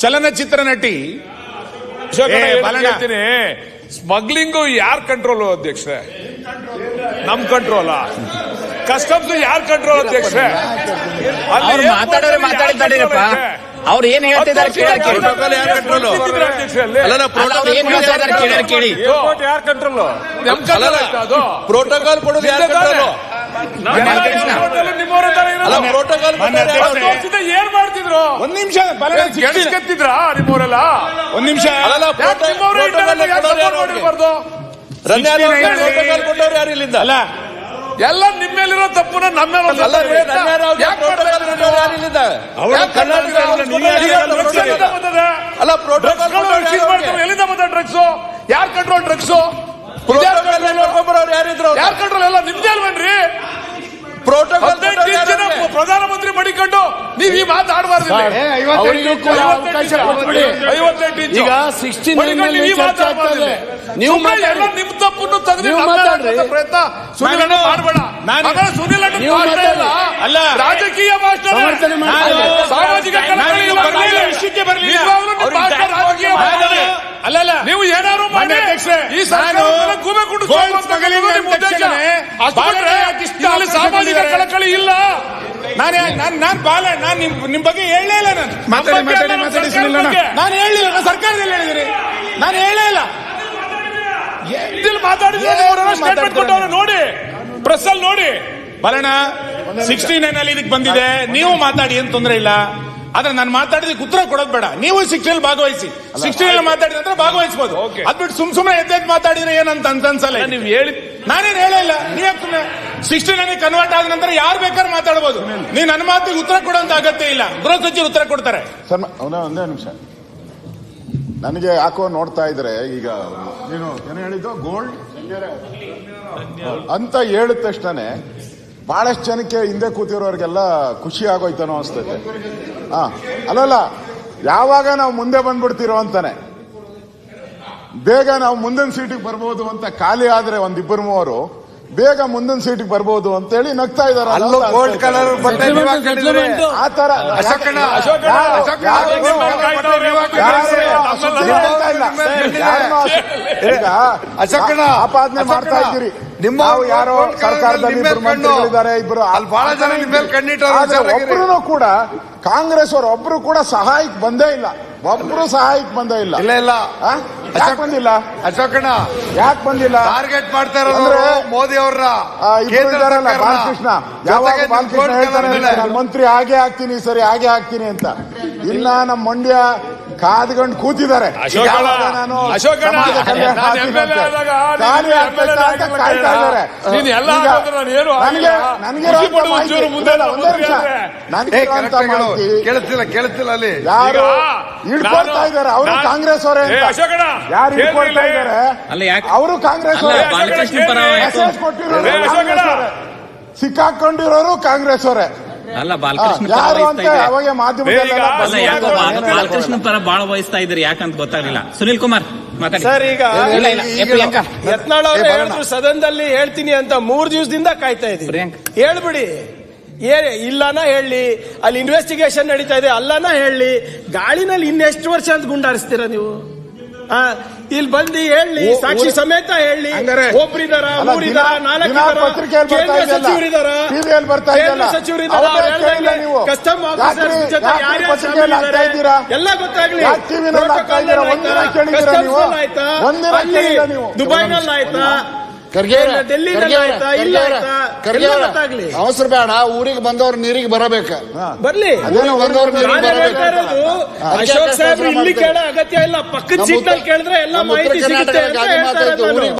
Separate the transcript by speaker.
Speaker 1: ಚಲನಚಿತ್ರ ನಟಿ. ಸ್ಮಗ್ಲಿಂಗ್.
Speaker 2: ಹೇಳ್ತೀನಿ? ಸ್ಮಗ್ಲಿಂಗು ಯಾರ್ ಕಂಟ್ರೋಲ್ ಅಧ್ಯಕ್ಷ? ನಮ್ ಕಂಟ್ರೋಲ್ ಕಸ್ಟಮ್ಸ್ ಯಾರ್ ಕಂಟ್ರೋಲ್ ಅಧ್ಯಕ್ಷ?
Speaker 3: ಅವ್ರು ಮಾತಾಡೋರೆ ಅವ್ರು ಏನ್ ಹೇಳ್ತಿದ್ದಾರೆ ಕೇಳಿ ಕೇಳಿ.
Speaker 4: ಯಾರ್
Speaker 2: ಕಂಟ್ರೋಲ್ ನಮ್ ಕಂಟ್ರೋಲ್ ಅದು?
Speaker 4: ಪ್ರೋಟೋಕಾಲ್ ಕೊಡೋದು ಯಾರು? ಕಂಟ್ರೋಲು
Speaker 2: ಏನ್ ಮಾಡ್ತಿದ್ರು?
Speaker 1: ಒಂದ್ ನಿಮಿಷ
Speaker 2: ನಿಮ್ಮವರೆಲ್ಲ
Speaker 1: ಒಂದ್ ನಿಮಿಷ.
Speaker 4: ಯಾರು ಕೊಟ್ಟವ್ರು ಇಲ್ಲಿಂದ?
Speaker 1: ಅಲ್ಲ.
Speaker 2: ಎಲ್ಲ ನಿಮ್ಮೇಲಿರೋ ತಪ್ಪುನ ನಮ್ಮ ಮೇಲೆ
Speaker 4: ಅಲ್ಲ ಪ್ರೋಟೋಕಾಲ್
Speaker 2: ಮಾಡ್ತಾ
Speaker 4: ಕೊಟ್ಟವ್ರು ಯಾರು
Speaker 1: ಕಂಟ್ರೋಲ್
Speaker 4: ಯಾಕೆ
Speaker 1: ಕರ್ನಾಟಕ
Speaker 4: ಕರ್ನಾಟಕ
Speaker 1: ನೀವೇ
Speaker 4: ಅವ್ರು
Speaker 2: ಈಗ
Speaker 4: ಯಾರು
Speaker 2: drugs
Speaker 4: ಪ್ರೋಟೋಕಾಲ್
Speaker 2: ಎಲ್ಲಿಂದ ಬಂದದೆ?
Speaker 4: ಅಲ್ಲ
Speaker 2: Drugs ಪ್ರೋಟೋಕಾಲ್ಗಳು
Speaker 4: ಕೊಟ್ಟವ್ರು
Speaker 2: seize
Speaker 4: ಯಾರು
Speaker 2: ಮಾಡ್ತಾರೆ.
Speaker 4: ಅವ್ರಿಗೆ?
Speaker 2: ಎಲ್ಲಿಂದ ಬಂದ ಡ್ರಗ್ಸ್ ಯಾರ್ ಕಂಟ್ರೋಲ್ ಡ್ರಗ್ಸ್
Speaker 4: ಪ್ರೋಟೋಕಾಲ್ ನೋಡ್ಕೊಂಬರೋರು ಯಾರಿದ್ರು
Speaker 2: ಯಾರ್ ಕಂಟ್ರೋಲ್ ಎಲ್ಲ ನಿಮ್ದೇ ಅಲ್ವೇನ್ರಿ
Speaker 4: ಪ್ರೋಟೋಕಾಲ್
Speaker 2: ಜನ ಪ್ರಧಾನಮಂತ್ರಿ ಮಡಿಕೊಂಡು ನೀವ್ ಈ ಮಾತಾಡಬಾರ್ದು
Speaker 5: ಈಗ 69
Speaker 2: ಮಡಿಕೊಂಡು
Speaker 5: ನಲ್ಲಿ
Speaker 2: ನೀವು. ನಿಮ್ ತಪ್ಪನ್ನು ತೆಗೆದು. ಪ್ರಯತ್ನ ಸುನಿಲ್ ಮಾಡಬೇಡ. ಸುನಿಲ್.
Speaker 1: ಅಲ್ಲ.
Speaker 2: ರಾಜಕೀಯ ಭಾಷಣ
Speaker 5: ಸಮರ್ಥನೆ ಮಾಡಿ.
Speaker 1: ನಾನು-
Speaker 2: ಸಾಮಾಜಿಕ
Speaker 1: ನಾನು
Speaker 2: ಕಳಕಳಿ
Speaker 1: ನೀವು
Speaker 2: ಇಲ್ಲ.
Speaker 1: ಬರ್ಲಿಲ್ಲ, ವಿಷಯಕ್ಕೆ ಬರ್ಲಿಲ್ಲ.
Speaker 2: ನಿಜವಾಗ್ಲೂ ನಿಮ್ಮ
Speaker 1: ಅವ್ರಿಗೆ
Speaker 2: ಭಾಷಣ ರಾಜಕೀಯ
Speaker 1: ನಾನು-
Speaker 2: ಭಾಷಣ.
Speaker 1: ಅಲ್ಲ ಅಲ್ಲ
Speaker 2: ನೀವು ಏನಾದ್ರು ಮಾಡಿ
Speaker 1: ಮಾನ್ಯ ಅಧ್ಯಕ್ಷರೇ,
Speaker 2: ಈ ಸರ್ಕಾರದ
Speaker 1: ನಾನು
Speaker 2: ಮೇಲೆ ಗೂಬೆ ಕುಂಡು
Speaker 1: ಗೋಲ್ಡ್
Speaker 2: ಸಾಯುವಂತ
Speaker 1: ಸ್ಮಗ್ಲಿಂಗ್
Speaker 2: ಕೆಲಸ ನಿಮ್ಮ ಉದ್ದೇಶ.
Speaker 1: ತಕ್ಷಣವೇ
Speaker 2: ಅಷ್ಟು
Speaker 1: ಬಾಲಣ್ಣ
Speaker 2: ಬಿಟ್ರೆ
Speaker 1: ಯಾಕೆ ಇಷ್ಟು
Speaker 2: ಇಲ್ಲಿ
Speaker 1: ಅವಕಾಶ
Speaker 2: ಸಾಮಾಜಿಕ? ಕಳಕಳಿ ಇಲ್ಲ.
Speaker 1: ನಾನು ನಾನು ನಾನು ಬಾಲ ನಾನು ನಿಮ್ ನಿಮ್ ಬಗ್ಗೆ ಹೇಳಲೇ ಇಲ್ಲ ನಾನು.
Speaker 2: ಮಾತಾಡಿ, ಮಾತಾಡಿ, ಮಾತಾಡಿ,
Speaker 1: ನಾನು ಹೇಳಿಲ್ಲ ನಾನು ಸರ್ಕಾರದಲ್ಲಿ ಹೇಳಿದಿರಿ ನಾನು ಹೇಳೇ ಇಲ್ಲ.
Speaker 2: ಇಲ್ಲಿ ಮಾತಾಡಿದ್ರೆ ಸ್ಟೇಟ್ಮೆಂಟ್
Speaker 1: ಮಾತಾಡ್ತಾರೆ?
Speaker 2: ನೋಡಿ ಪ್ರೆಸ್ ಅಲ್ಲಿ ನೋಡಿ.
Speaker 1: ಬರೋಣ ಸಿಕ್ಸ್ಟಿ ನೈನ್ ಅಲ್ಲಿ ಇದಕ್ಕೆ ಬಂದಿದೆ. ನೀವು ಮಾತಾಡಿ ಏನ್ ತೊಂದರೆ ಇಲ್ಲ. ಆದ್ರೆ ನಾನು ಮಾತಾಡಿದಕ್ಕೆ ಉತ್ತರ ಕೊಡೋದು ಬೇಡ. ನೀವು ಶಿಕ್ಷಣದಲ್ಲಿ ಭಾಗವಹಿಸಿ. ಶಿಕ್ಷಣದಲ್ಲಿ ಮಾತಾಡಿದ್ರೆ ಅಂದ್ರೆ ಭಾಗವಹಿಸಬಹುದು. ಅದ್ಬಿಟ್ಟು ಸುಮ್ ಸುಮ್ಮನೆ ಎದ್ದೆದ್ದು ಮಾತಾಡಿದ್ರೆ ಏನಂತ ಅಂತ ಅನ್ಸಲ್ಲ
Speaker 2: ನೀವು ಹೇಳಿ
Speaker 1: ನಾನೇನು ಹೇಳಿಲ್ಲ ನೀವು ಸುಮ್ಮನೆ ಸಿಕ್ಸ್ಟಿ ನೈನ್ ಕನ್ವರ್ಟ್ ಆದ ನಂತರ ಯಾರು ಬೇಕಾದ್ರೂ ಮಾತಾಡಬಹುದು ನೀವು ನನ್ನ ಮಾತಿಗೆ ಉತ್ತರ ಕೊಡುವಂತ ಅಗತ್ಯ ಇಲ್ಲ. ಗೃಹ ಸಚಿವರು ಉತ್ತರ ಕೊಡ್ತಾರೆ.
Speaker 6: ಸರ್ ಒಂದೇ ಒಂದೇ ನಿಮಿಷ. ನನಗೆ ಯಾಕೋ ನೋಡ್ತಾ ಇದ್ರೆ ಈಗ ನೀನು ಏನು ಹೇಳಿದ್ದು? ಗೋಲ್ಡ್? ಅಂತ ಹೇಳಿದ ತಕ್ಷಣ ಬಹಳಷ್ಟು ಜನಕ್ಕೆ ಹಿಂದೆ ಕೂತಿರೋರಿಗೆಲ್ಲ ಖುಷಿ ಆಗೋಯ್ತನೋ ಅನಿಸ್ತೈತೆ. ಹಾ ಅಲ್ಲಲ್ಲ, ಯಾವಾಗ ನಾವು ಮುಂದೆ ಬಂದ್ಬಿಡ್ತಿರೋ ಅಂತಾನೆ. ಬೇಗ ನಾವು ಮುಂದಿನ ಸೀಟಿಗೆ ಬರ್ಬೋದು ಅಂತ ಖಾಲಿ ಆದ್ರೆ ಒಂದಿಬ್ಬರು ಮೂವರು ಬೇಗ ಮುಂದಿನ ಸೀಟಿಗೆ ಬರ್ಬೋದು ಅಂತೇಳಿ ನಗ್ತಾ ಇದಾರೆ
Speaker 4: ಅಲ್ಲೂ ಗೋಲ್ಡ್ ಕಲರ್ ಆತರ
Speaker 6: ಆ ತರ
Speaker 4: ಅಶೋಕಣ್ಣ,
Speaker 2: ಅಶೋಕ್ ಅಣ್ಣ, ಅಶೋಕ್ ಅಣ್ಣ,
Speaker 6: ಯಾರು-
Speaker 2: ನಿಮ್ಮ ಮೇಲೆ ಕಾಯ್ತವ್ರೆ, ಇವಾಗ
Speaker 6: ಯಾರು-
Speaker 2: ನಮ್ಮಲ್ಲ.
Speaker 6: ಸುದ್ದಿ ಹೇಳ್ತಾ ಇಲ್ಲ. ಯಾರನ್ನೋ ಅಶ- ಈಗ
Speaker 4: ಅಶೋಕಣ್ಣ,
Speaker 6: ಆಪಾದನೆ ಮಾಡ್ತಾ
Speaker 4: ಅಶೋಕಣ್ಣ,
Speaker 6: ಇದ್ದೀರಿ
Speaker 4: ನಿಮ್ಮ
Speaker 6: ಯಾರೋ ಸರ್ಕಾರದಲ್ಲಿ ಇಬ್ಬರು
Speaker 4: ಕಣ್ಣು.
Speaker 6: ಮಂತ್ರಿಗಳಿದ್ದಾರೆ ಇಬ್ಬರು
Speaker 4: ಅಲ್ಲಿ ಬಹಳ ಜನ ನಿಮ್ಮ ಮೇಲೆ
Speaker 6: ಕೂಡ ಕಾಂಗ್ರೆಸ್ ಅವರು ಒಬ್ರು ಕೂಡ ಸಹಾಯಕ್ಕೆ ಬಂದೇ ಇಲ್ಲ ಒಬ್ರು ಸಹಾಯಕ್ಕೆ ಬಂದೇ ಇಲ್ಲ.
Speaker 4: ಇಲ್ಲ ಇಲ್ಲ.
Speaker 6: ಆ? ಯಾಕ್ ಬಂದಿಲ್ಲ?
Speaker 4: ಅಶೋಕಣ್ಣ.
Speaker 6: ಯಾಕೆ ಬಂದಿಲ್ಲ?
Speaker 4: ಟಾರ್ಗೆಟ್ ಮಾಡ್ತಾ ಇರೋದು
Speaker 6: ಅಂದ್ರೆ
Speaker 4: ಮೋದಿ ಅವ್ರ
Speaker 6: ಬಾಲಕೃಷ್ಣ. ಯಾವಾಗ ಬಾಲಕೃಷ್ಣ ಹೇಳ್ತಾನೆ ನಾನು ಮಂತ್ರಿ ಹಾಗೆ ಹಾಕ್ತೀನಿ ಸರಿ ಹಾಗೆ ಹಾಕ್ತೀನಿ ಅಂತ. ಇಲ್ಲ ನಮ್ಮ ಮಂಡ್ಯ ಕಾದ್ಕೊಂಡು ಕೂತಿದ್ದಾರೆ. ನಾನು ಖಾಲಿ ಅಂತ ಕಾಯ್ತಾ. ಇದ್ದಾರೆ.
Speaker 2: ಏನು
Speaker 6: ನನಗೆ ನನಗೆ ಮಾಹಿತಿ
Speaker 4: ಅಲ್ಲಿ.
Speaker 6: ಯಾರು ಹಿಡ್ಕೊಳ್ತಾ
Speaker 2: ಇದಾರೆ
Speaker 6: ಇದ್ದಾರೆ. ಅವರು ಕಾಂಗ್ರೆಸ್ ಅವರೇ ಯಾರು ಹಿಡ್ಕೊಳ್ತಾ ಇದ್ದಾರೆ?
Speaker 3: ಅಲ್ಲ ಯಾಕೆ
Speaker 6: ಅವರು ಕಾಂಗ್ರೆಸ್ ಮೆಸೇಜ್ ಕೊಟ್ಟಿರೋರು ಅವರೇ. ಸಿಕ್ಕಾಕೊಂಡಿರೋರು ಕಾಂಗ್ರೆಸ್ ಅವರೇ.
Speaker 3: ಅಲ್ಲ ಬಾಲಕೃಷ್ಣ? ಬಾಲಕೃಷ್ಣ ಪರ ಬಾಳ ವಹಿಸ್ತಾ ಇದ್ರಿ ಯಾಕಂತ ಗೊತ್ತಾಗ್ಲಿಲ್ಲ. ಸುನಿಲ್ ಕುಮಾರ್ ಮಾತಾಡಿ.
Speaker 5: ಸರ್ ಈಗ ಯತ್ನಾಳ್ ಅವರು ಹೇಳಿದ್ರು ಸದನದಲ್ಲಿ ಹೇಳ್ತೀನಿ ಅಂತ ಮೂರ್ ದಿವಸದಿಂದ ಕಾಯ್ತಾ ಇದ್ದೀವಿ
Speaker 3: ಪ್ರಿಯಾಂಕ್.
Speaker 5: ಹೇಳ್ಬಿಡಿ. ಏ ಇಲ್ಲನ ಹೇಳಿ ಅಲ್ಲಿ ಇನ್ವೆಸ್ಟಿಗೇಷನ್ ನಡೀತಾ ಇದೆ ಅಲ್ಲನ ಹೇಳಿ ಗಾಳಿನಲ್ಲಿ ಇನ್ನೆಷ್ಟು ವರ್ಷ ಅಂತ ಗುಂಡಾರಿಸ್ತೀರಾ ನೀವು ಇಲ್ಲಿ ಬಂದು ಹೇಳಿ ಸಾಕ್ಷಿ ಸಮೇತ ಹೇಳಿ
Speaker 6: ಅಲ್ಲ,
Speaker 5: ಮೂರಿದಾರ
Speaker 6: ದಿನ-
Speaker 5: ನಾಲ್ಕು
Speaker 6: ದಿನ ಪತ್ರಿಕೆಯಲ್ಲಿ ಬರ್ತಾ
Speaker 5: ಕೇಂದ್ರ ಸಚಿವರಿದಾರ ಕೇಂದ್ರ ಸಚಿವರಿದಾರ. ಕಸ್ಟಮ್ ಆಫೀಸರ್ಸ್ ಜೊತೆ ಯಾರ್ಯಾರು
Speaker 6: ಪತ್ರಿಕೆಯಲ್ಲಿ
Speaker 5: ಶಾಮೀಲ್
Speaker 6: ಹಾಕ್ತಾ ಇದ್ದೀರಾ?
Speaker 5: ಇದ್ದಾರೆ ಎಲ್ಲ ಗೊತ್ತಾಗ್ಲಿ
Speaker 6: ಇದ್ದೀರಾ?
Speaker 5: ಆಯ್ತಾ? ಅಲ್ಲಿ ದುಬೈನಲ್ಲಿ ಆಯ್ತಾ ಎಲ್ಲ
Speaker 7: ಅವಸರ ಬೇಡ ಊರಿಗೆ ಬಂದವ್ರು ನೀರಿಗೆ ಬರಬೇಕು.
Speaker 5: ಬರ್ಲಿ.
Speaker 6: ಅದೇನೋ
Speaker 7: ಬಂದವ್ರು ನೀರಿಗೆ ಬರಬೇಕು.
Speaker 5: ಅಶೋಕ್ ಸಾಹೇಬ್ರು ಇಲ್ಲಿ ಕೇಳ ಅಗತ್ಯ ಇಲ್ಲ. ಪಕ್ಕದ
Speaker 7: ನಮ್ಮ
Speaker 5: ಸೀಟ್ ಕೇಳಿದ್ರೆ ಎಲ್ಲ ಮಾಹಿತಿ ಸಿಗುತ್ತೆ